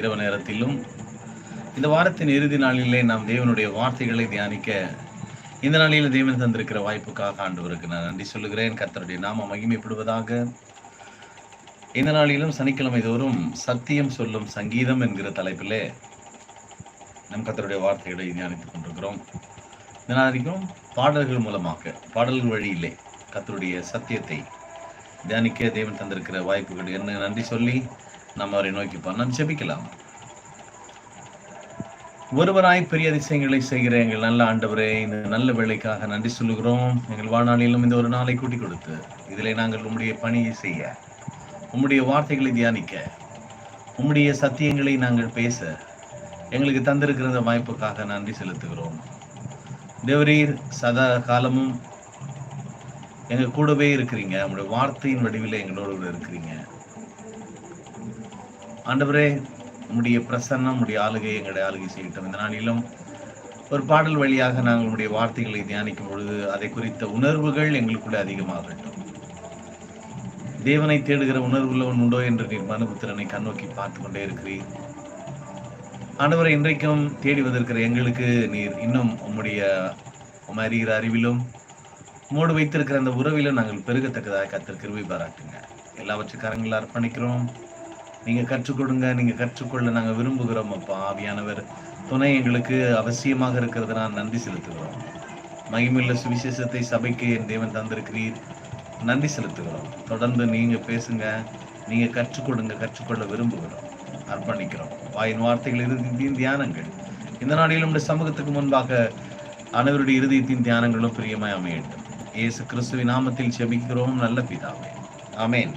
இரவு நேரத்திலும் இந்த வாரத்தின் இறுதி நாளிலே நாம் தேவனுடைய வார்த்தைகளை தியானிக்க இந்த நாளில் தேவன் தந்திருக்கிற வாய்ப்புக்காக ஆண்டவருக்கு நான் நன்றி சொல்லுகிறேன். கர்த்தருடைய நாம மகிமைப்படுவதாக. இந்த நாளிலும் சனிக்கிழமை தோறும் சத்தியம் சொல்லும் சங்கீதம் என்கிற தலைப்பிலே நம் கத்தருடைய வார்த்தைகளை தியானித்துக் கொண்டிருக்கிறோம். இந்த நாளைக்கும் பாடல்கள் மூலமாக பாடல்கள் வழியிலே கத்தருடைய சத்தியத்தை தியானிக்க தேவன் தந்திருக்கிற வாய்ப்புகள் என்ன? நன்றி சொல்லி நாம் அவரை நோக்கி நாம் ஜெபிக்கலாம். ஒருவராய் பெரிய அதிசயங்களை செய்கிற எங்கள் நல்ல ஆண்டவரே இந்த நல்ல வேலைக்காக நன்றி சொல்லுகிறோம். எங்கள் வாழ்நாளிலும் இந்த ஒரு நாளை கூட்டி கொடுத்து இதில் நாங்கள் உம்முடைய பணியை செய்ய உம்முடைய வார்த்தைகளை தியானிக்க உம்முடைய சத்தியங்களை நாங்கள் பேச எங்களுக்கு தந்திருக்கிற வாய்ப்புக்காக நன்றி செலுத்துகிறோம். தேவரீர் சதா காலமும் எங்கள் கூடவே இருக்கிறீங்க. உங்களுடைய வார்த்தையின் வடிவில் எங்களோடு இருக்கிறீங்க. ஆண்டவரே உம்முடைய பிரசன்னம் உடைய ஆளுகை எங்களுடைய ஆளுகை செய்யட்டும். இந்த நாளிலும் ஒரு பாடல் வழியாக நாங்கள் உங்களுடைய வார்த்தைகளை தியானிக்கும் பொழுது அதை குறித்த உணர்வுகள் எங்களுக்குள்ள அதிகமாகட்டும். தேவனை தேடுகிற உணர்வுள்ளவன் உண்டோ என்று நீர் மனுபுத்திரனை கண்ணோக்கி பார்த்து கொண்டே இருக்கிறீர். ஆண்டவரை இன்றைக்கும் தேடி வந்திருக்கிற எங்களுக்கு நீர் இன்னும் உம்முடைய அறிகிற அறிவிலும் மூடு வைத்திருக்கிற அந்த உறவிலும் நாங்கள் பெருகத்தக்கதாக கத்தர் பாராட்டுங்க. எல்லாவற்றையும் கரங்களில் அர்ப்பணிக்கிறோம். நீங்கள் கற்றுக் கொடுங்க கற்றுக்கொள்ள நாங்கள் விரும்புகிறோம் அப்பா. ஆவியானவர் துணை எங்களுக்கு அவசியமாக இருக்கிறது. நான் நன்றி செலுத்துகிறோம். மகிமுள்ள சுவிசேஷத்தை சபைக்கு என் தேவன் தந்திருக்கிறீர். நன்றி செலுத்துகிறோம். தொடர்ந்து நீங்கள் பேசுங்க நீங்கள் கற்றுக்கொடுங்க கற்றுக்கொள்ள விரும்புகிறோம். அர்ப்பணிக்கிறோம். வாயின் வார்த்தைகள் இறுதியின் தியானங்கள். இந்த நாளில் நம்முடைய சமூகத்துக்கு முன்பாக அனைவருடைய இறுதியத்தின் தியானங்களும் பிரியமாய் அமையட்டும். இயேசு கிறிஸ்துவின் நாமத்தில் செபிக்கிறோம். நல்ல பிதாவே. அமேன்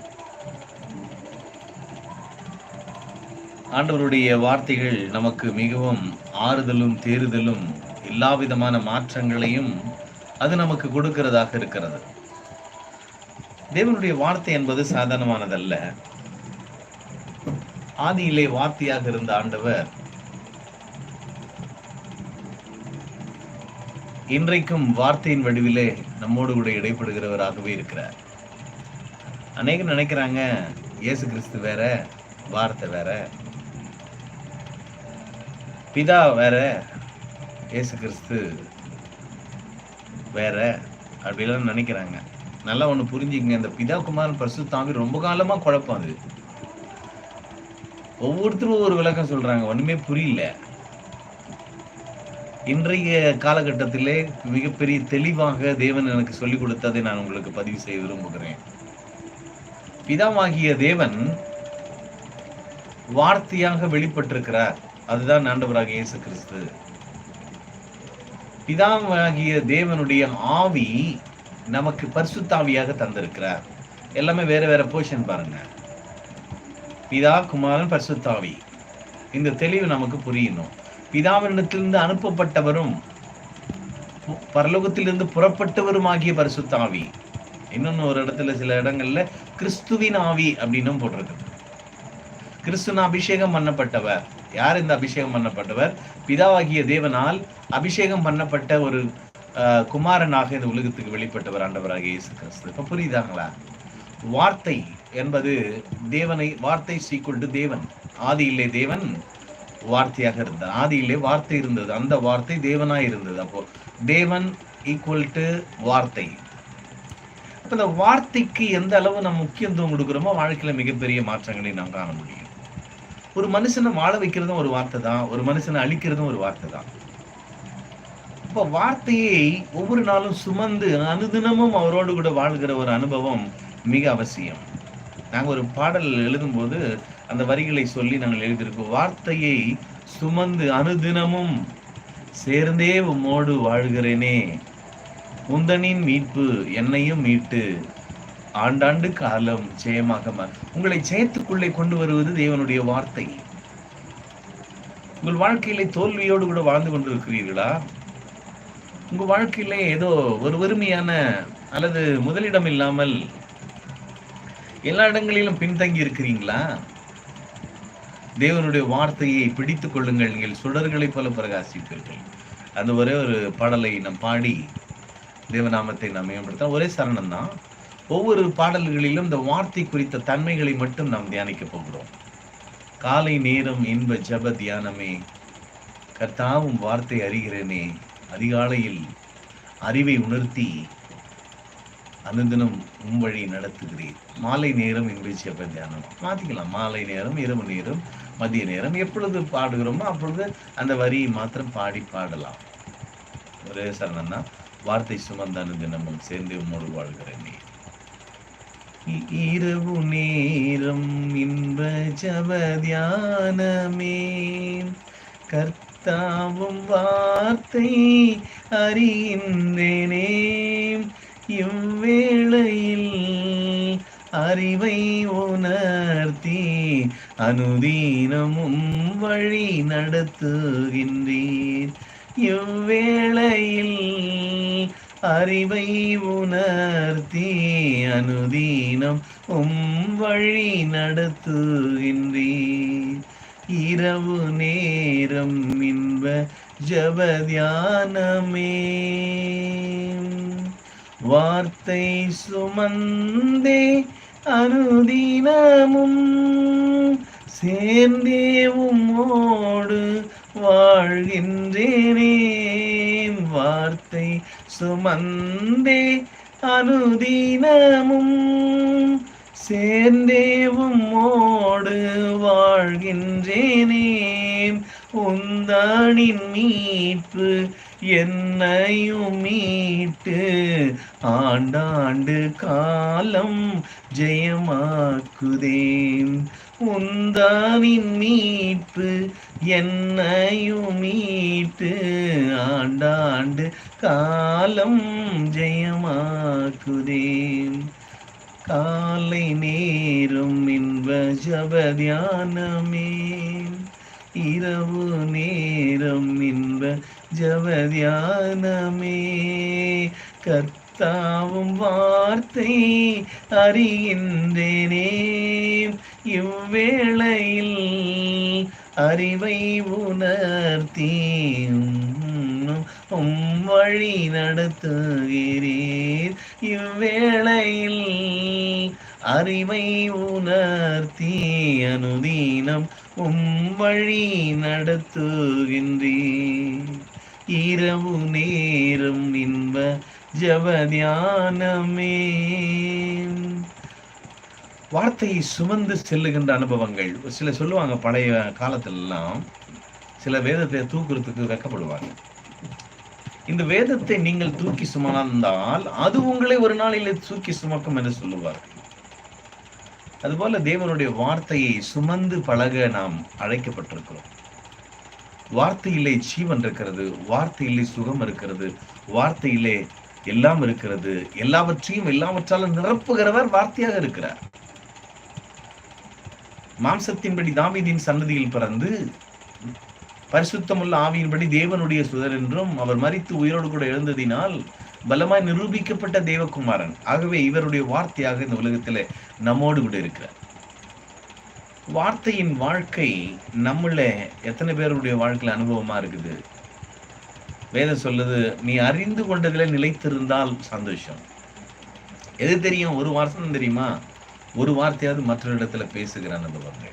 ஆண்டவருடைய வார்த்தைகள் நமக்கு மிகவும் ஆறுதலும் தேறுதலும் எல்லா விதமான மாற்றங்களையும் அது நமக்கு கொடுக்கிறதாக இருக்கிறது. தேவனுடைய வார்த்தை என்பது சாதாரணமானதல்ல. ஆதியிலே வார்த்தையாக இருந்த ஆண்டவர் இன்றைக்கும் வார்த்தையின் வடிவிலே நம்மோடு கூட இடைப்படுகிறவராகவே இருக்கிறார். அநேகர் நினைக்கிறாங்க இயேசு கிறிஸ்து வேற வார்த்தை வேற. பிதா வேற இயேசு கிறிஸ்து வேற அப்படிலாம் நினைக்கிறாங்க. நல்லா ஒண்ணு புரிஞ்சுக்கங்க. இந்த பிதா குமாரன் பரிசுத்தாவி ரொம்ப காலமா குழப்பம் அது. ஒவ்வொருத்தரும் ஒவ்வொரு விளக்கம் சொல்றாங்க. ஒண்ணுமே புரியல. இன்றைய காலகட்டத்திலே மிகப்பெரிய தெளிவாக தேவன் எனக்கு சொல்லிக் கொடுத்ததை நான் உங்களுக்கு பதிவு செய்ய விரும்புகிறேன். பிதாவாகிய தேவன் வார்த்தையாக வெளிப்பட்டிருக்கிறார். அதுதான் ஆண்டவராக இயேசு கிறிஸ்து. பிதாவாகிய தேவனுடைய ஆவி நமக்கு பரிசுத்தாவியாக தந்திருக்கிறார். எல்லாமே வேற வேற போர்ஷன் பாருங்க. பிதா குமாரன் பரிசுத்தாவி. இந்த தெளிவு நமக்கு புரியணும். பிதாவினிடத்திலிருந்து அனுப்பப்பட்டவரும் பரலோகத்திலிருந்து புறப்பட்டவரும் ஆகிய பரிசுத்தாவி. இன்னொன்னு ஒரு இடத்துல சில இடங்கள்ல கிறிஸ்துவின் ஆவி அப்படின்னும் போட்டிருக்கு கிறிஸ்துவின் அபிஷேகம் பண்ணப்பட்டவர். யார் இந்த அபிஷேகம் பண்ணப்பட்டவர்? பிதாவாகிய தேவனால் அபிஷேகம் பண்ணப்பட்ட ஒரு குமாரனாக இந்த உலகத்துக்கு வெளிப்பட்டவர் ஆண்டவராக இயேசு கிறிஸ்து. இப்போ புரியுதாங்களா? வார்த்தை என்பது தேவனை வார்த்தை சீக்குண்டு தேவன். ஆதியிலே தேவன் வார்த்தையாக இருந்தார். ஆதியிலே வார்த்தை இருந்தது. அந்த வார்த்தை தேவனாய் இருந்தது. அப்போ தேவன் ஈக்குவல் டு வார்த்தை. அப்ப இந்த வார்த்தைக்கு எந்த அளவு நம்ம முக்கியத்துவம் கொடுக்குறோமோ வாழ்க்கையில மிகப்பெரிய மாற்றங்களை நாம் காண முடியும். ஒரு மனுஷனை வாழ வைக்கிறதும் ஒரு வார்த்தை தான் ஒரு மனுஷனை அழிக்கிறதும் ஒரு வார்த்தை தான். இப்போ வார்த்தையை ஒவ்வொரு நாளும் சுமந்து அனுதினமும் அவரோடு கூட வாழ்கிற ஒரு அனுபவம் மிக அவசியம். நாங்கள் ஒரு பாடல் எழுதும்போது அந்த வரிகளை சொல்லி நாங்கள் எழுதியிருக்கோம். வார்த்தையை சுமந்து அனுதினமும் சேர்ந்தே உம்மோடு வாழ்கிறேனே. உந்தனின் மீட்பு என்னையும் மீட்டு. ஆண்டாண்டு காலம் ஜெயமாக உங்களை ஜெயத்துக்குள்ளே கொண்டு வருவது தேவனுடைய வார்த்தை. உங்கள் வாழ்க்கையிலே தோல்வியோடு கூட வாழ்ந்து கொண்டிருக்கிறீர்களா? உங்க வாழ்க்கையிலே ஏதோ ஒரு வறுமையான அல்லது முதலிடம் இல்லாமல் எல்லா இடங்களிலும் பின்தங்கி இருக்கிறீங்களா? தேவனுடைய வார்த்தையை பிடித்துக் கொள்ளுங்கள். நீங்கள் சுடர்களைப் போல பிரகாசிப்பீர்கள். அந்த ஒரே ஒரு பாடலை நாம் பாடி தேவநாமத்தை நாம் மேம்படுத்த ஒரே சரணம் தான் ஒவ்வொரு பாடல்களிலும் இந்த வார்த்தை குறித்த தன்மைகளை மட்டும் நாம் தியானிக்க போகிறோம். காலை நேரம் இன்ப ஜப தியானமே. கர்த்தாவும் வார்த்தை அறிகிறேனே. அதிகாலையில் அறிவை உணர்த்தி அனுதினம் உம் வழி நடத்துகிறேன். மாலை நேரம் இன்ப ஜப தியானம். மாற்றிக்கலாம் மாலை நேரம் இரவு நேரம் மதிய நேரம் எப்பொழுது பாடுகிறோமோ அப்பொழுது அந்த வரியை மாத்திரம் பாடி பாடலாம். ஒரே சரணம்னா வார்த்தை சுமந்த அனுதினமும் சேர்ந்து உம்மோடு வாழ்கிறேனே. இரவு நேரம் இன்ப ஜபதியானமே கர்த்தாவும் வார்த்தை அறிகின்றேனே. இவ்வேளையில் அறிவை உணர்த்தி அனுதீனமும் வழி நடத்துகின்றீர் இவ்வேளையில் அறிவை உணர்த்தி அனுதீனம் உம் வழி நடத்துகின்றீர் இரவு நேரம் இன்ப ஜபதியானமே வார்த்தை சுமந்தே அனுதினமும் சேர்ந்தே உம்மோடு வாழ்கின்றேனே. வார்த்தை சுமந்தே அனுதினமும் சேர்ந்தேவும் ஓடு வாழ்கின்றேனே உந்தானின் மீட்பு என்னையும் மீட்டு ஆண்டாண்டு காலம் ஜெயமாக்குதேன். உந்தானின் மீட்பு என்னையும் மீட்டு ஆண்டாண்டு காலம் ஜெயமாக்குதேன். காலை நேரம் இன்ப ஜபதியானமே இரவு நேரம் இன்ப ஜபதியானமே கர்த்தாவும் வார்த்தை அறிகின்றேனே. இவ்வேளையில் அறிவை உணர்த்தி உம் வழி நடத்துகிறீர். இவ்வேளையில் அறிவை உணர்த்தி அனுதீனம் உம் வழி நடத்துகின்றீர். இரவு நேரம் இன்ப ஜபதியானமே வார்த்தையை சுமந்து செல்லுகின்ற அனுபவங்கள். சில சொல்லுவாங்க பழைய காலத்திலெல்லாம் சில வேதத்தை தூக்குறதுக்கு வெக்கப்படுவாங்க. இந்த வேதத்தை நீங்கள் தூக்கி சுமந்தால் அது உங்களை ஒரு நாளில் தூக்கி சுமக்கும் என்று சொல்லுவார்கள் அதுபோல தேவனுடைய வார்த்தையை சுமந்து பழக நாம் அழைக்கப்பட்டிருக்கிறோம். வார்த்தையிலே ஜீவன் இருக்கிறது வார்த்தையிலே சுகம் இருக்கிறது வார்த்தையிலே எல்லாம் இருக்கிறது எல்லாவற்றையும் எல்லாவற்றாலும் நிரப்புகிறவர் வார்த்தையாக இருக்கிறார். மாம்சத்தின்படி தாவீதின் சன்னதியில் பிறந்து பரிசுத்தமுள்ள ஆவியின்படி தேவனுடைய சுதர் என்றும் அவர் மறித்து உயிரோடு கூட எழுந்ததினால் பலமாய் நிரூபிக்கப்பட்ட தேவகுமாரன். ஆகவே இவருடைய வார்த்தையாக இந்த உலகத்தில் நம்மோடு கூட இருக்கிறார். வார்த்தையின் வாழ்க்கை நம்மள எத்தனை பேருடைய வாழ்க்கையில் அனுபவமா இருக்குது? வேதம் சொல்லுது நீ அறிந்து கொண்டதில் நிலைத்திருந்தால் சந்தோஷம். எது தெரியும்? ஒரு வார்த்தை தெரியுமா? ஒரு வார்த்தையாவது மற்றொரு இடத்துல அந்த வார்த்தை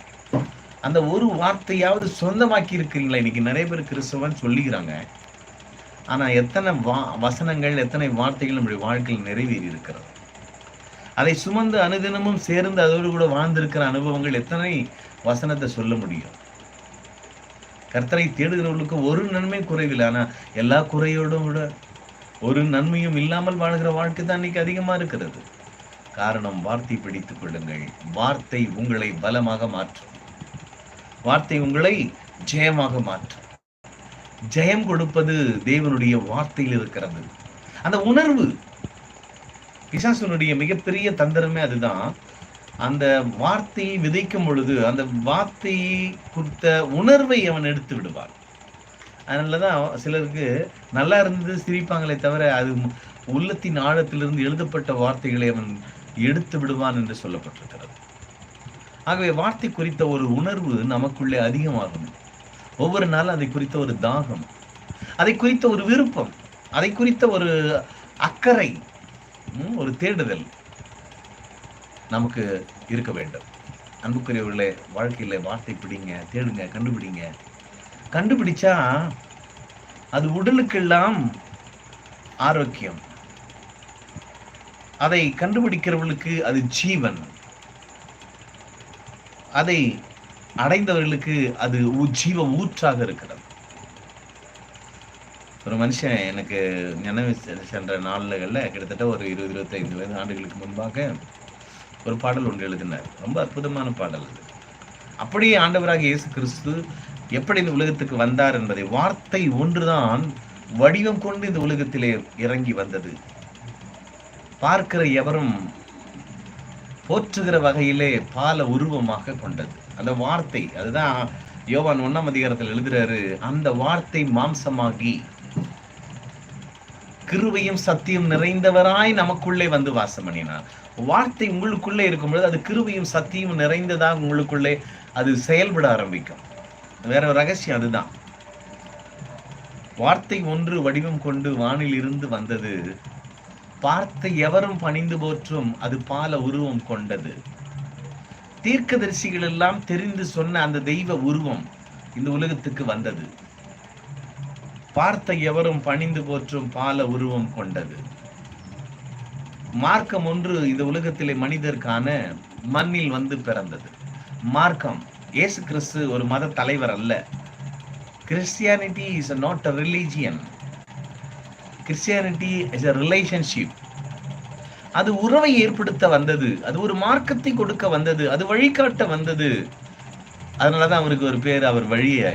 அந்த ஒரு வார்த்தையாவது சொந்தமாக்கி இருக்கிறீங்களா இன்னைக்கு நிறைய பேர் கிறிஸ்தவன் சொல்லிக்கிறாங்க ஆனா எத்தனை வா வசனங்கள் எத்தனை வார்த்தைகள் நம்முடைய வாழ்க்கையில் நிறைவேறி இருக்கிறது. அதை சுமந்து அனுதினமும் சேர்ந்து அதோடு கூட வாழ்ந்திருக்கிற அனுபவங்கள் எத்தனை வசனத்தை சொல்ல முடியும்? கர்த்தரை தேடுகிறவர்களுக்கு ஒரு நன்மை குறைவில்லை. ஆனா எல்லா குறையோடும் கூட ஒரு நன்மையும் இல்லாமல் வாழ்கிற வாழ்க்கை தான் இன்னைக்கு அதிகமா இருக்கிறது. காரணம் வார்த்தை பிடித்துக் கொள்ளுங்கள். வார்த்தை உங்களை பலமாக மாற்றும். வார்த்தை உங்களை ஜெயமாக மாற்றும். ஜெயம் கொடுப்பது தேவனுடைய வார்த்தையில் இருக்கிறது. அந்த உணர்வு பிசாசுனுடைய மிகப்பெரிய தந்திரமே அதுதான். அந்த வார்த்தையை விதைக்கும் பொழுது அந்த வார்த்தையை குறித்த உணர்வை அவன் எடுத்து விடுவான். அதனாலதான் சிலருக்கு நல்லா இருந்தது சிரிப்பாங்களே தவிர அது உள்ளத்தின் ஆழத்திலிருந்து எழுதப்பட்ட வார்த்தைகளை அவன் எடுத்து விடுவான் என்று சொல்லப்பட்டிருக்கிறது. ஆகவே வார்த்தை குறித்த ஒரு உணர்வு நமக்குள்ளே அதிகமாகும். ஒவ்வொரு நாளும் அதை குறித்த ஒரு தாகம் அதை குறித்த ஒரு விருப்பம் அதை குறித்த ஒரு அக்கறை ஒரு தேடுதல் நமக்கு இருக்க வேண்டும். அன்புக்குரியவர்களே வாழ்க்கையில் வார்த்தை பிடிங்க தேடுங்க கண்டுபிடிங்க. கண்டுபிடிச்சா அது உடலுக்கெல்லாம் ஆரோக்கியம். அதை கண்டுபிடிக்கிறவர்களுக்கு அது ஜீவன். அதை அடைந்தவர்களுக்கு அது உ- ஜீவ ஊற்றாக இருக்கிறது. ஒரு மனுஷன் எனக்கு நினைவு சென்ற நாள்களில் கிட்டத்தட்ட ஒரு இருபது இருபத்தைந்து வயது ஆண்டுகளுக்கு முன்பாக ஒரு பாடல் ஒன்று எழுதினார். ரொம்ப அற்புதமான பாடல் அது. அப்படியே ஆண்டவராக இயேசு கிறிஸ்து எப்படி இந்த உலகத்துக்கு வந்தார் என்பதை வார்த்தை ஒன்றுதான் வடிவம் கொண்டு இந்த உலகத்திலே இறங்கி வந்தது. பார்க்கிற எவரும் போற்றுகிற வகையிலே பால உருவமாக கொண்டது. அந்த வார்த்தை அதுதான் யோவான் ஒண்ணாம் அதிகாரத்தில் எழுதுறாரு அந்த வார்த்தை மாம்சமாகி கிருவையும் சத்தியம் நிறைந்தவராய் நமக்குள்ளே வந்து வாசம் பண்ணினார். வார்த்தை உங்களுக்குள்ளே இருக்கும் பொழுது அது கிருவையும் சத்தியம் நிறைந்ததாக உங்களுக்குள்ளே அது செயல்பட ஆரம்பிக்கும். வேற ரகசியம் அதுதான். வார்த்தை ஒன்று வடிவம் கொண்டு வானில் இருந்து வந்தது. பார்த்த எவரும் பணிந்து போற்றும் அது பால உருவம் கொண்டது. தீர்க்கதரிசிகள் எல்லாம் தெரிந்து சொன்ன அந்த தெய்வ உருவம் இந்த உலகத்துக்கு வந்தது. பார்த்த எவரும் பணிந்து போற்றும் பால உருவம் கொண்டது. மார்க்கம் ஒன்று இந்த உலகத்திலே மனிதர்க்கான மண்ணில் வந்து பிறந்தது. மார்க்கம் இயேசு கிறிஸ்து ஒரு மத தலைவர் அல்ல. Christianity is not a religion Christianity is a relationship அது உறவை ஏற்படுத்த வந்தது. அது ஒரு மார்க்கத்தை கொடுக்க வந்தது. அது வழிகாட்ட வந்தது. அதனால தான் அவருக்கு ஒரு பேர் அவர் வழிய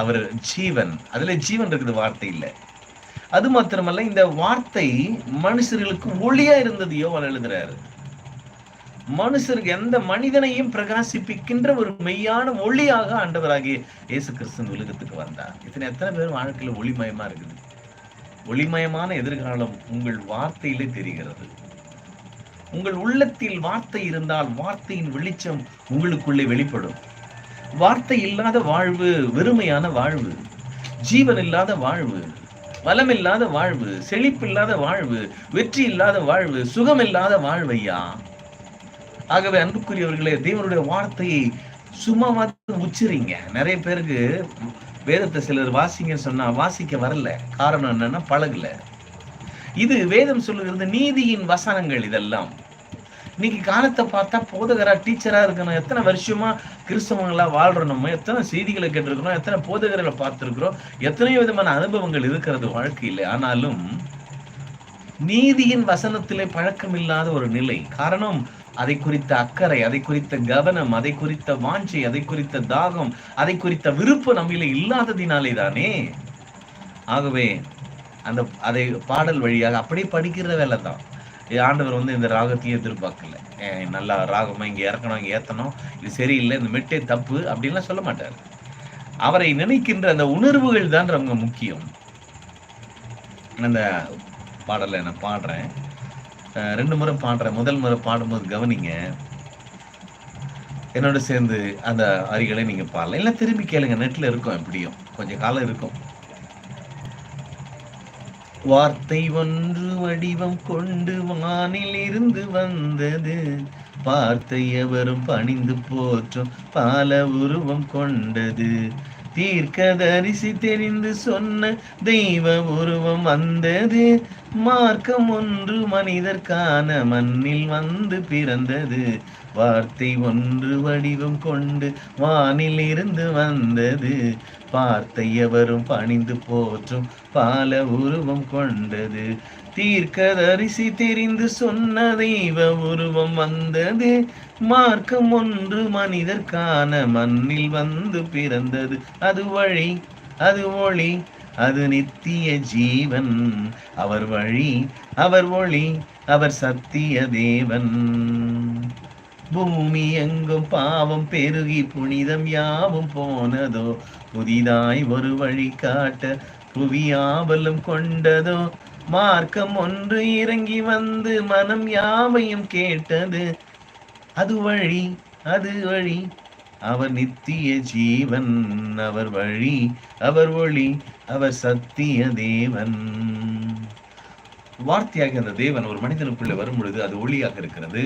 அவர் ஜீவன். அதில் ஜீவன் இருக்குது வார்த்தை இல்லை அது மாத்திரமல்ல இந்த வார்த்தை மனுஷர்களுக்கு ஒளியா இருந்தது யோவான் எழுதுறாரு. மனுஷருக்கு எந்த மனிதனையும் பிரகாசிப்பிக்கின்ற ஒரு மெய்யான ஒளியாக ஆண்டவராகிய இயேசு கிறிஸ்து உலகத்துக்கு வந்தார். இத்தனை எத்தனை பேர் வாழ்க்கையில் ஒளிமயமா இருக்குது. ஒளிமயமான எதிர்காலம் உங்கள் வார்த்தையிலே தெரிகிறது. உங்கள் உள்ளத்தில் வார்த்தை இருந்தால் வார்த்தையின் வெளிச்சம் உங்களுக்குள்ளே வெளிப்படும். வார்த்தை இல்லாத வாழ்வு வெறுமையான வாழ்வு. ஜீவன் இல்லாத வாழ்வு வளம் இல்லாத வாழ்வு செழிப்பில்லாத வாழ்வு வெற்றி இல்லாத வாழ்வு சுகம் இல்லாத வாழ்வையா? ஆகவே அன்புக்குரியவர்களே தேவனுடைய வார்த்தையை சும்மா உச்சரிங்க. நிறைய பேருக்கு வேதத்தை சிலர் வாசிங்கன்னு சொன்னா வாசிக்க வரல. காரணம் என்னன்னா பழகல. இது வேதம் சொல்லுகிறது நீதியின் வசனங்கள் இதெல்லாம். இன்னைக்கு காலத்தை பார்த்தா போதகரா டீச்சரா இருக்கணும். எத்தனை வருஷமா கிறிஸ்தவங்களா வாழ்றோம் நம்ம? எத்தனை செய்திகளை கேட்டிருக்கிறோம்? எத்தனை போதகர்களை பார்த்திருக்கிறோம்? எத்தனையோ விதமான அனுபவங்கள் இருக்கிறது வாழ்க்கையில. ஆனாலும் நீதியின் வசனத்திலே பழக்கம் இல்லாத ஒரு நிலை. காரணம் அதை குறித்த அக்கறை அதை குறித்த கவனம் அதை குறித்த வாஞ்சை அதை குறித்த தாகம் அதை குறித்த விருப்பம் நம்மில இல்லாததினாலே தானே? ஆகவே அந்த அதை பாடல் வழியாக அப்படியே படிக்கிற வேலை தான். ஆண்டவர் வந்து இந்த ராகத்தையும் எதிர்பார்க்கல. நல்லா ராகமா இங்க இறக்கணும் இங்க ஏத்தணும் இது சரியில்லை இந்த மெட்டே தப்பு அப்படின்லாம் சொல்ல மாட்டார். அவரை நினைக்கின்ற அந்த உணர்வுகள் தான் ரொம்ப முக்கியம். அந்த பாடலை நான் பாடுறேன். ரெண்டு முறை பாடுறேன் முதல் முறை பாடும்போது கவனிங்க. என்னோட சேர்ந்து அந்த அரிகளை நீங்க பாடலாம். இல்லை திரும்பி கேளுங்க நெட்ல இருக்கும் எப்படியும். கொஞ்சம் காலம் இருக்கும். வார்த்தை ஒன்று வடிவம் கொண்டு வானில் இருந்து வந்தது. பார்த்தை எவரும் பணிந்து போற்றும் பால உருவம் கொண்டது. தீர்க்க தரிசி தெரிந்து சொன்ன தெய்வ உருவம் வந்தது. மார்க்கம் ஒன்று மனிதர்க்கான மண்ணில் வந்து பிறந்தது. வார்த்தை ஒன்று வடிவம் கொண்டு வானில் இருந்து வந்தது. வார்த்தை எவரும் பணிந்து போற்றும் பால உருவம் கொண்டது. தீர்க்கதரிசி தெரிந்து சொன்ன தெய்வ உருவம் வந்தது. மார்க்கம் ஒன்று மனிதர்க்கான மண்ணில் வந்து பிறந்தது. அது வழி அது ஒளி அது நித்திய ஜீவன். அவர் வழி அவர் ஒளி அவர் சத்திய தேவன். பூமி எங்கும் பாவம் பெருகி புனிதம் யாவும் போனதோ புதிதாய் ஒரு வழி காட்ட புவியாவலும் கொண்டதோ மார்க்கம் ஒன்று இறங்கி வந்து மனம் யாவையும் கேட்டது. அது வழி அது வழி அவர் நித்திய ஜீவன். அவர் வழி அவர் ஒளி அவர் சத்திய தேவன். வார்த்தையாக அந்த தேவன் ஒரு மனிதனுக்குள்ளே வரும் பொழுது அது ஒளியாக இருக்கிறது.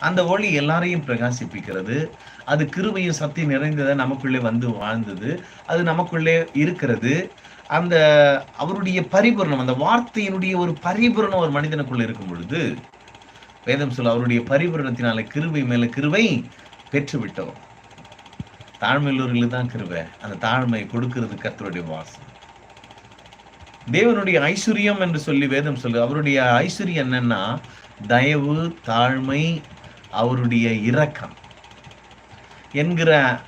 அந்த ஒளி எல்லாரையும் பிரகாசிப்பிக்கிறது. அது கிருபையும் சக்தி நிறைந்ததை நமக்குள்ளே வந்து வாழ்ந்தது. அது நமக்குள்ளே இருக்கிறது. அந்த அவருடைய பரிபூரணம் அந்த வார்த்தையினுடைய ஒரு பரிபூரணம் ஒரு மனிதனுக்குள்ள இருக்கும் பொழுது வேதம் சொல்ல அவருடைய பரிபூரணத்தினால கிருபை மேல கிருவை பெற்று விட்டோம் தாழ்மையுள்ளவர்களுக்கு தான் கிருபை. அந்த தாழ்மை கொடுக்கிறது கத்தருடைய வாசம். தேவனுடைய ஐஸ்வர்யம் என்று சொல்லி வேதம் சொல்லு அவருடைய ஐஸ்வர்யம் என்னன்னா தயவு தாழ்மை அவருடைய இரக்கம் என்கிற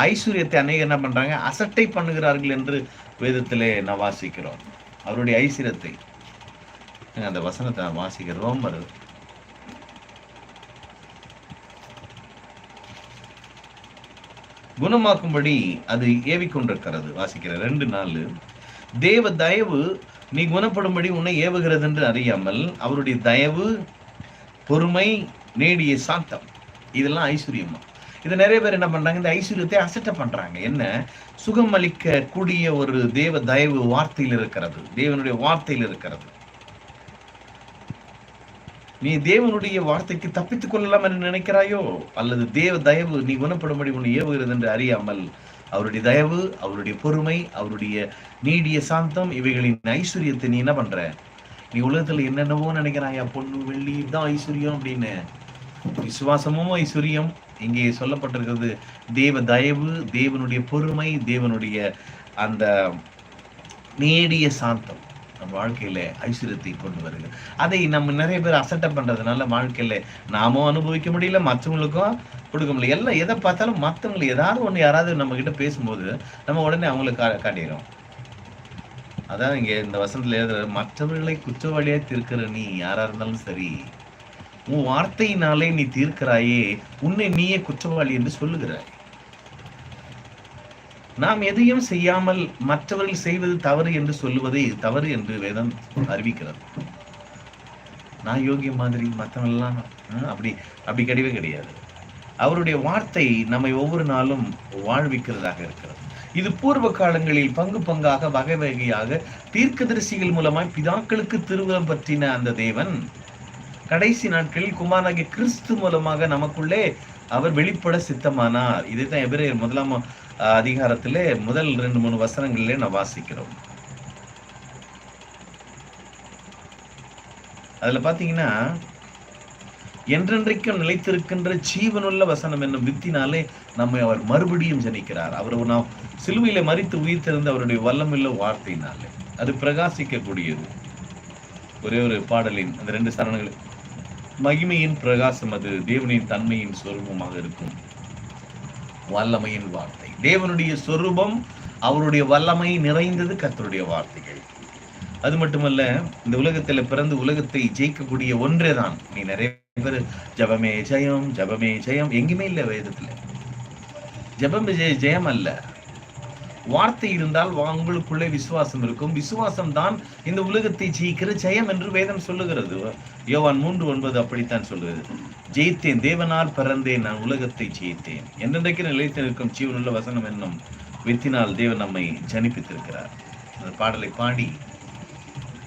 ஐஸ்வர்யத்தை அநேகர் என்ன பண்றாங்க? அசட்டை பண்ணுகிறார்கள் என்று வேதத்திலே நான் வாசிக்கிறோம். அவருடைய ஐஸ்வர்யத்தை. அந்த வசனத்தை நான் வாசிக்கிறோம். வருது குணமாக்கும்படி அது ஏவிக்கொண்டிருக்கிறது. வாசிக்கிற ரெண்டு நாள் தேவ தயவு நீ குணப்படும்படி உன்னை ஏவுகிறது என்று அறியாமல் அவருடைய தயவு பொறுமை நேடிய சாந்தம். இதெல்லாம் ஐஸ்வர்யமா இது நிறைய பேர் என்ன பண்றாங்க? இந்த ஐஸ்வர்யத்தை அசட்ட பண்றாங்க. என்ன? சுகம் அளிக்க கூடிய ஒரு தேவ தயவு வார்த்தையில் இருக்கிறது. தேவனுடைய வார்த்தையில் இருக்கிறது. நீ தேவனுடைய வார்த்தைக்கு தப்பித்துக் கொள்ளலாம் என்று நினைக்கிறாயோ? அல்லது தேவ தயவு நீ குணப்படும்படி உன்னை ஏவுகிறது என்று அறியாமல் அவருடைய தயவு அவருடைய பொறுமை அவருடைய நீடிய சாந்தம் இவைகளின் ஐஸ்வர்யத்தை நீ என்ன பண்ற? நீ உலகத்துல என்னென்னவோ நினைக்கிறாயா பொண்ணு வெள்ளி தான் ஐஸ்வர்யம் அப்படின்னு. விசுவாசமும் ஐஸ்வர்யம். இங்கே சொல்லப்பட்டிருக்கிறது தேவ தயவு தேவனுடைய பொறுமை தேவனுடைய அந்த நீடிய சாந்தம். நம்ம வாழ்க்கையில ஐஸ்வர்யத்தை கொண்டு வருது அதை நம்ம நிறைய பேர் அசட்டை பண்றதுனால வாழ்க்கையில நாமும் அனுபவிக்க முடியல மற்றவங்களுக்கும் கொடுக்க முடியல எல்லாம் எதை பார்த்தாலும் மற்றவங்களை ஏதாவது ஒண்ணு யாராவது நம்ம கிட்ட பேசும்போது நம்ம உடனே அவங்களுக்கு கா காட்டிடுறோம். அதான் இங்க இந்த வசனத்துல எழுதுற மற்றவர்களை குற்றவாளியா தீர்க்கிற நீ யாரா இருந்தாலும் சரி உன் வார்த்தையினாலே நீ தீர்க்கிறாயே உன்னை நீயே குற்றவாளி என்று சொல்லுகிறாய். நாம் எதையும் செய்யாமல் மற்றவர்கள் செய்வது தவறு என்று சொல்லுவதை தவறு என்று வேதம் அறிவிக்கிறது. நான் யோகிய மாதிரி மற்றவங்கெல்லாம் அப்படி அப்படி கிடையவே கிடையாது. அவருடைய வார்த்தை நம்மை ஒவ்வொரு நாளும் வாழ்விக்கிறதாக இருக்கிறது. இது பூர்வ காலங்களில் பங்கு பங்காக வகை வகையாக தீர்க்கதரிசிகள் மூலமாய் பிதாக்களுக்கு திருவுளம் பற்றின அந்த தேவன் கடைசி நாட்களில் குமாரனாகிய கிறிஸ்து மூலமாக நமக்குள்ளே அவர் வெளிப்பட சித்தமானார். இதைத்தான் எபிரேயர் முதலாம் அஹ், அதிகாரத்திலே முதல் ரெண்டு மூணு வசனங்களிலே நான் வாசிக்கிறோம். அதுல பார்த்தீங்கன்னா என்றென்றைக்கும் நிலைத்திருக்கின்ற ஜீவனுள்ள வசனம் என்னும் வித்தினாலே நம்மை அவர் மறுபடியும் ஜனிக்கிறார். அவர் நாம் சிலுவையில மறித்து உயிர்த்திருந்த அவருடைய வல்லமில்ல வார்த்தையினாலே. அது பிரகாசிக்கக்கூடியது. ஒரே ஒரு பாடலின் அந்த ரெண்டு சரணங்கள். மகிமையின் பிரகாசம் அது தேவனின் தன்மையின் சொரூபமாக இருக்கும். வல்லமையின் வார்த்தை. தேவனுடைய சொரூபம் அவருடைய வல்லமை நிறைந்தது கத்தருடைய வார்த்தைகள். அது மட்டுமல்ல இந்த உலகத்துல பிறந்து உலகத்தை ஜெயிக்கக்கூடிய ஒன்றே தான் நீ நிறைய இவர் ஜபமே ஜெயம் ஜபமே ஜெயம். எங்குமே இல்லை வேதத்தில். ஜபம் ஜெய ஜெயம் அல்ல. வார்த்தை இருந்தால் உங்களுக்குள்ளே விசுவாசம் இருக்கும். விசுவாசம் தான் இந்த உலகத்தை ஜெயிக்கிற ஜெயம் என்று வேதம் சொல்லுகிறது. யோவான் மூன்று ஒன்பது அப்படித்தான் சொல்லுகிறது. ஜெயித்தேன் தேவனால் பிறந்தேன் நான் உலகத்தை ஜெயித்தேன். என்றென்றைக்கு நிலைத்து நிற்கும் ஜீவனுள்ள வசனம் என்னும் வித்தினால் தேவன் நம்மை ஜனிப்பித்திருக்கிறார். அந்த பாடலை பாடி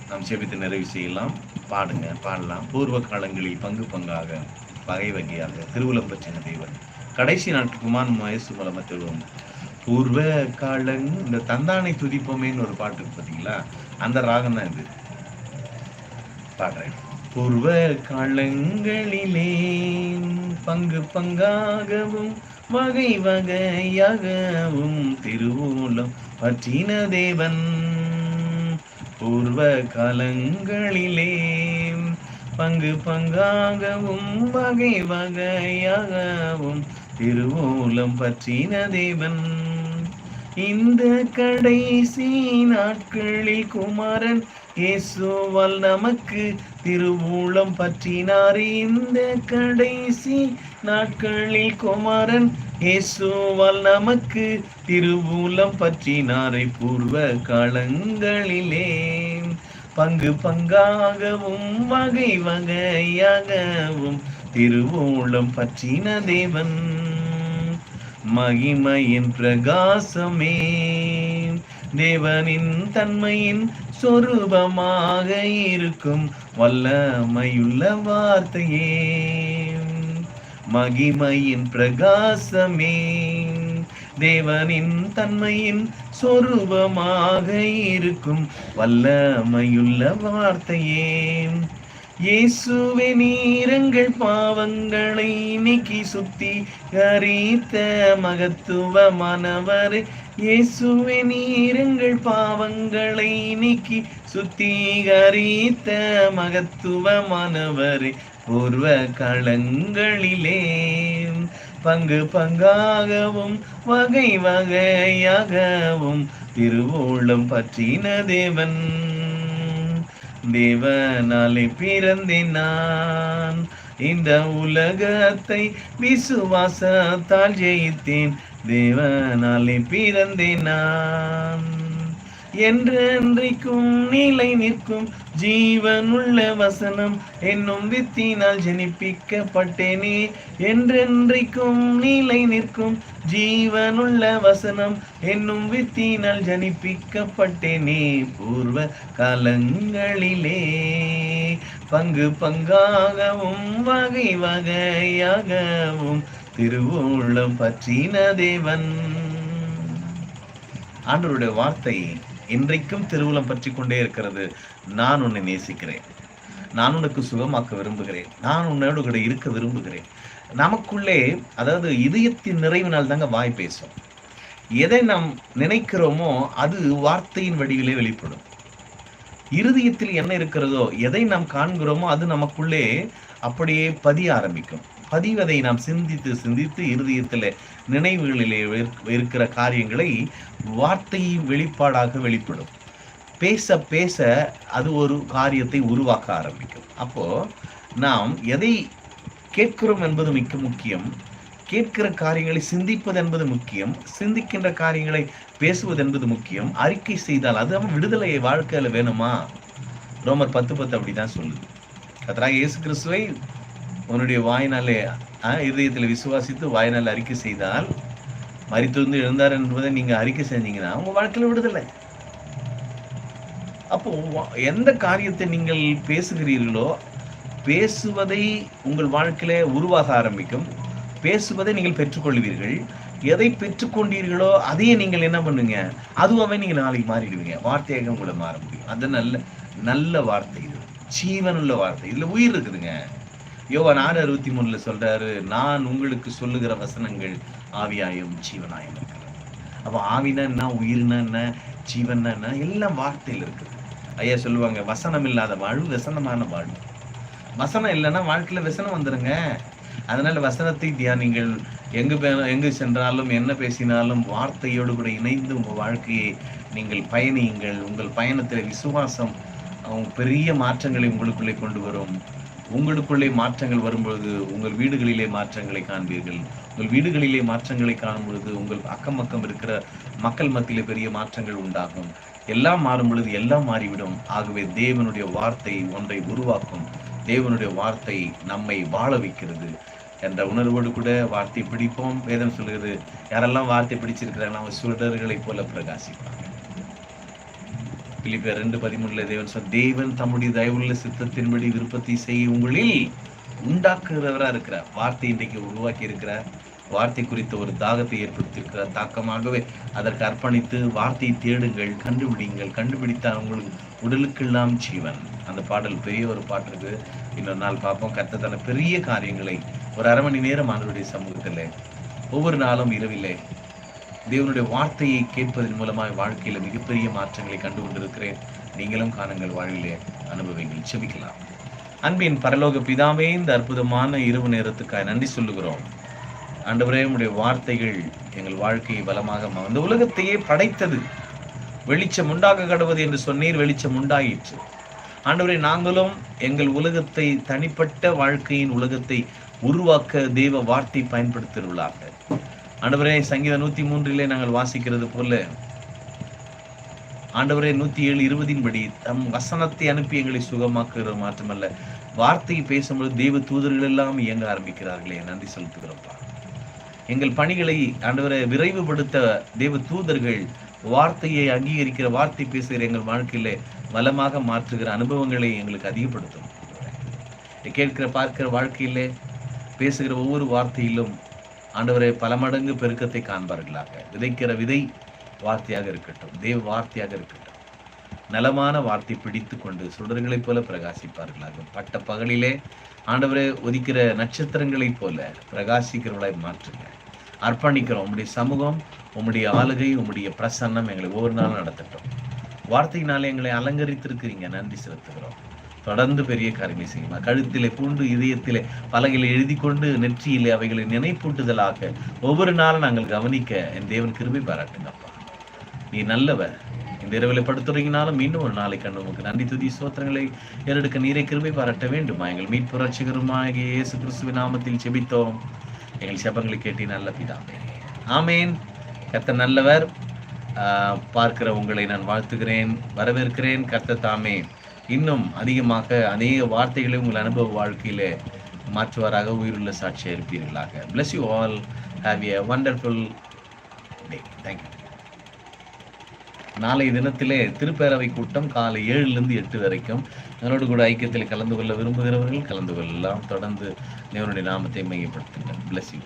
நாம் செபித்து நிறைவு செய்யலாம். பாடுங்க பாடலாம். பூர்வ காலங்களில் பங்கு பங்காக வகை வகையாக திருவுளம் பற்றின தேவன். கடைசி நாட்குமான் மயசு மூலமா திருவம் பூர்வ காலங் இந்த தந்தானை துதிப்போமேன்னு ஒரு பாட்டு இருக்கு அந்த ராகம் தான் இது. பாடுறேன். பூர்வ காலங்களிலே பங்கு பங்காகவும் வகை வகையாகவும் திருவூலம் பற்றின தேவன். பூர்வ காலங்களிலே பங்கு பங்காகவும் வகை வகையாகவும் திருவூலம் பற்றின தேவன். இந்த கடைசி நாட்களில் குமாரன் இயேசுவால் நமக்கு திருவூலம் பற்றினார். இந்த கடைசி நாட்களில் குமாரன் இயேசுவால் நமக்கு திருவூலம் பற்றினாரை பூர்வ காலங்களிலே. பங்கு பங்காகவும் வகை வகையாகவும் திருவூலம் பற்றின தேவன். மகிமையின் பிரகாசமே. தேவனின் தன்மையின் சொரூபமாக இருக்கும் வல்லமையுள்ள வார்த்தையே. மகிமையின் பிரகாசமே. தேவனின் தன்மையின் சொரூபமாக இருக்கும் வல்லமையுள்ள வார்த்தையே. இயேசுவே நீரங்கள் பாவங்களை நீக்கி சுத்தி கரித்த மகத்துவமானவர். இயேசுவே நீரங்கள் பாவங்களை நீக்கி சுத்திகரித்த மகத்துவமானவர். பூர்வ களங்களிலே பங்கு பங்காகவும் வகை வகையாகவும் திருவோளம் பற்றின தேவன். தேவனாலே பிறந்தேன் நான் இந்த உலகத்தை விசுவாசத்தால் ஜெயித்தேன். தேவனாலே பிறந்தேன் நான் என்றென்றைக்கும் நிலை நிற்கும். ஜீவனுள்ள வசனம் என்னும் வித்தினால் ஜனிப்பிக்கப்பட்டேனே. என்றென்றைக்கும் நிலை நிற்கும். ஜீவனுள்ள வசனம் என்னும் வித்தினால் ஜனிப்பிக்கப்பட்டேனே. பூர்வ காலங்களிலே பங்கு பங்காகவும் வகை வகையாகவும் திருவுள்ளம் பற்றின தேவன். ஆண்டவருடைய வார்த்தை இன்றைக்கும் திருவுளம் பற்றி கொண்டே இருக்கிறது. நான் உன்னை நேசிக்கிறேன். நான் உனக்கு சுகமாக்க விரும்புகிறேன். நான் உன்னோடு கூட இருக்க விரும்புகிறேன். நமக்குள்ளே அதாவது இதயத்தின் நிறைவினால் தாங்க வாய் பேசும். எதை நாம் நினைக்கிறோமோ அது வார்த்தையின் வடிவிலே வெளிப்படும். இருதயத்தில் என்ன இருக்கிறதோ எதை நாம் காண்கிறோமோ அது நமக்குள்ளே அப்படியே பதிய ஆரம்பிக்கும். பதிவதை நாம் சிந்தித்து சிந்தித்து இருதயத்தில் நினைவுகளிலே இருக்கிற காரியங்களை வார்த்தையின் வெளிப்பாடாக வெளிப்படும். பேச பேச அது ஒரு காரியத்தை உருவாக்க ஆரம்பிக்கும். அப்போ நாம் எதை கேட்கிறோம் என்பது மிக முக்கியம் கேட்கிற காரியங்களை சிந்திப்பது என்பது முக்கியம் சிந்திக்கின்ற காரியங்களை பேசுவது என்பது முக்கியம் அறிக்கை செய்தால் அது அவன் விடுதலை வாழ்க்கையில் வேணுமா? ரோமர் பத்து பத்து அப்படி தான் சொல்லுது. கத்தராக இயேசு கிறிஸ்துவை உன்னுடைய வாயினாலே இதயத்தில் விசுவாசித்து வாயினால் அறிக்கை செய்தால் மறித்திருந்து எழுந்தார் என்பதை நீங்கள் அறிக்கை செஞ்சீங்கன்னா உங்கள் வாழ்க்கையில் விடுதலை. அப்போ எந்த காரியத்தை நீங்கள் பேசுகிறீர்களோ பேசுவதை உங்கள் வாழ்க்கையில உருவாக ஆரம்பிக்கும். பேசுவதை நீங்கள் பெற்றுக்கொள்வீர்கள். எதை பெற்றுக்கொண்டீர்களோ அதையே நீங்கள் என்ன பண்ணுங்க அதுவாகவே நீங்கள் நாளைக்கு மாறிடுவீங்க. வார்த்தையாக உங்களை மாற முடியும். அது நல்ல நல்ல வார்த்தை இது. ஜீவனுள்ள வார்த்தை. இதில் உயிர் இருக்குதுங்க. யோவா நாலு அறுபத்தி மூணுல சொல்றாரு நான் உங்களுக்கு சொல்லுகிற வசனங்கள் ஆவியாயும் ஜீவனாயும் இருக்கிறது. அப்போ ஆவினா என்ன உயிர்னா என்ன ஜீவன்னா என்ன? எல்லாம் வார்த்தையில் இருக்குது. ஐயா சொல்லுவாங்க வசனம் இல்லாத வாழ்வு வசனமான வாழ்வு. வசனம் இல்லைன்னா வாழ்க்கையில வசனம் வந்துருங்க. அதனால வசனத்தை தியானிங்கள். எங்கு எங்கு சென்றாலும் என்ன பேசினாலும் வார்த்தையோடு கூட இணைந்து உங்கள் வாழ்க்கையை நீங்கள் பயணியுங்கள். உங்கள் பயணத்தில் விசுவாசம் பெரிய மாற்றங்களை உங்களுக்குள்ளே கொண்டு வரும். உங்களுக்குள்ளே மாற்றங்கள் வரும்பொழுது உங்கள் வீடுகளிலே மாற்றங்களை காண்பீர்கள். உங்கள் வீடுகளிலே மாற்றங்களை காணும் பொழுது உங்கள் அக்கம் பக்கம் இருக்கிற மக்கள் மத்தியிலே பெரிய மாற்றங்கள் உண்டாகும். எல்லாம் மாறும் பொழுது எல்லாம் மாறிவிடும். ஆகவே தேவனுடைய வார்த்தை ஒன்றை உருவாக்கும். தேவனுடைய வார்த்தை நம்மை வாழ வைக்கிறது. என்ற உணர்வோடு கூட வார்த்தை பிடிப்போம். வேதம் சொல்லுகிறது யாரெல்லாம் வார்த்தை பிடிச்சிருக்கிறாங்களோ அவங்க சுடர்களைப் போல பிரகாசிப்பாங்க பிலிப்பியர் ரெண்டு பதிமூணுல தேவன் சொல் தேவன் தம்முடைய தயவுள்ள சித்தத்தின்படி விருப்பத்தை செய்ய உங்களில் உண்டாக்குறவராக இருக்கிறார். வார்த்தை இன்றைக்கு உருவாக்கி இருக்கிறார். வார்த்தை குறித்த ஒரு தாகத்தை ஏற்படுத்தியிருக்கிறார். தாக்கமாகவே அதற்கு அர்ப்பணித்து வார்த்தையை தேடுங்கள் கண்டுபிடிங்கள். கண்டுபிடித்தால் உங்களுக்கு உடலுக்கெல்லாம் ஜீவன். அந்த பாடல் பெரிய ஒரு பாட்டு இருக்கு இன்னொரு நாள் பார்ப்போம். கத்தத்தான பெரிய காரியங்களை ஒரு அரை மணி நேரம் ஆண்டவருடைய சமூகத்தில். ஒவ்வொரு நாளும் இரவிலே தேவனுடைய வார்த்தையை கேட்பதன் மூலமாக வாழ்க்கையில மிகப்பெரிய மாற்றங்களை கண்டு கொண்டிருக்கிறேன் நீங்களும் காணுங்கள் வாழ்விலே அனுபவங்கள். செபிக்கலாம் அன்பின் பரலோக பிதாவே இந்த அற்புதமான இரவு நேரத்துக்காக நன்றி சொல்லுகிறோம். ஆண்டவரே உடைய வார்த்தைகள் எங்கள் வாழ்க்கையை பலமாக அந்த உலகத்தையே படைத்தது. வெளிச்சம் உண்டாக கடவுது என்று சொன்னீர் வெளிச்சம் உண்டாயிற்று. ஆண்டவரே நாங்களும் எங்கள் உலகத்தை தனிப்பட்ட வாழ்க்கையின் உலகத்தை உருவாக்க தெய்வ வார்த்தை பயன்படுத்தியுள்ளார்கள். ஆண்டவரே சங்கீத நூத்தி மூன்றிலே நாங்கள் வாசிக்கிறது போல ஆண்டவரே நூத்தி ஏழு இருபதின் படி தம் வசனத்தை அனுப்பி எங்களை சுகமாக்குகிற மாற்றமல்ல வார்த்தையை பேசும்போது தெய்வ தூதர்கள் எல்லாம் இயங்க ஆரம்பிக்கிறார்களே நன்றி செலுத்துகிறோம்ப்பா எங்கள் பணிகளை ஆண்டவரை விரைவுபடுத்த தெய்வ தூதர்கள் வார்த்தையை அங்கீகரிக்கிற வார்த்தை பேசுகிற எங்கள் வாழ்க்கையில வளமாக மாற்றுகிற அனுபவங்களை எங்களுக்கு அதிகப்படுத்தும். கேட்கிற பார்க்கிற வாழ்க்கையிலே பேசுகிற ஒவ்வொரு வார்த்தையிலும் ஆண்டவரே பல மடங்கு பெருக்கத்தை காண்பார்களாக. விதைக்கிற விதை வார்த்தையாக இருக்கட்டும் தேவ வார்த்தையாக இருக்கட்டும். நலமான வார்த்தை பிடித்து கொண்டு சுடர்களைப் போல பிரகாசிப்பார்களாக. பட்ட பகலிலே ஆண்டவரே ஒதிக்கிற நட்சத்திரங்களைப் போல பிரகாசிக்கிறவர்களாய் மாற்றுங்க. அர்ப்பணிக்கிறோம். உம்முடைய சமூகம் உம்முடைய ஆளுகை உம்முடைய பிரசன்னம் எங்களை ஒவ்வொரு நாளும் நடத்தட்டும். வார்த்தையினாலே எங்களை அலங்கரித்திருக்கிறீங்க. நன்றி செலுத்துகிறோம். தொடர்ந்து பெரிய காரியங்களை செய்யுமா? கழுத்திலே பூண்டு இதயத்திலே பலகையில் எழுதி கொண்டு நெற்றியிலே அவைகளை நினைப்பூட்டுதலாக ஒவ்வொரு நாளும் நாங்கள் கவனிக்க என் தேவன் கிருபை பாராட்டுங்கப்பா. நீ நல்லவர். இந்த இரவில் படுத்துறீங்கனாலும் மீண்டும் ஒரு நாளை கண்டு உமக்கு நன்றி துதி சோத்திரங்களை ஏறெடுக்க நீரை கிருபை பாராட்ட வேண்டுமா? எங்கள் மீட்பு ரட்சகருமாகிய இயேசு கிறிஸ்துவ நாமத்தில் செபித்தோம் எங்கள் செபங்களை கேட்டி நல்ல பிதாமே ஆமேன். கத்த நல்லவர். ஆஹ், பார்க்கிற உங்களை நான் வாழ்த்துகிறேன் வரவேற்கிறேன். கத்த தாமே. இன்னும் அதிகமாக அநேக வார்த்தைகளை உங்கள் அனுபவ வாழ்க்கையிலே மாற்றுவாராக உயிருள்ள சாட்சியாக இருப்பீர்களாக bless you all have a wonderful day thank you நாளை தினத்திலே திருப்பேரவை கூட்டம் காலை ஏழுலேருந்து எட்டு வரைக்கும். எங்களோடு கூட ஐக்கியத்தில் கலந்து கொள்ள விரும்புகிறவர்கள் கலந்து கொள்ளலாம். தொடர்ந்து தேவனுடைய நாமத்தை மையப்படுத்துங்கள். Bless you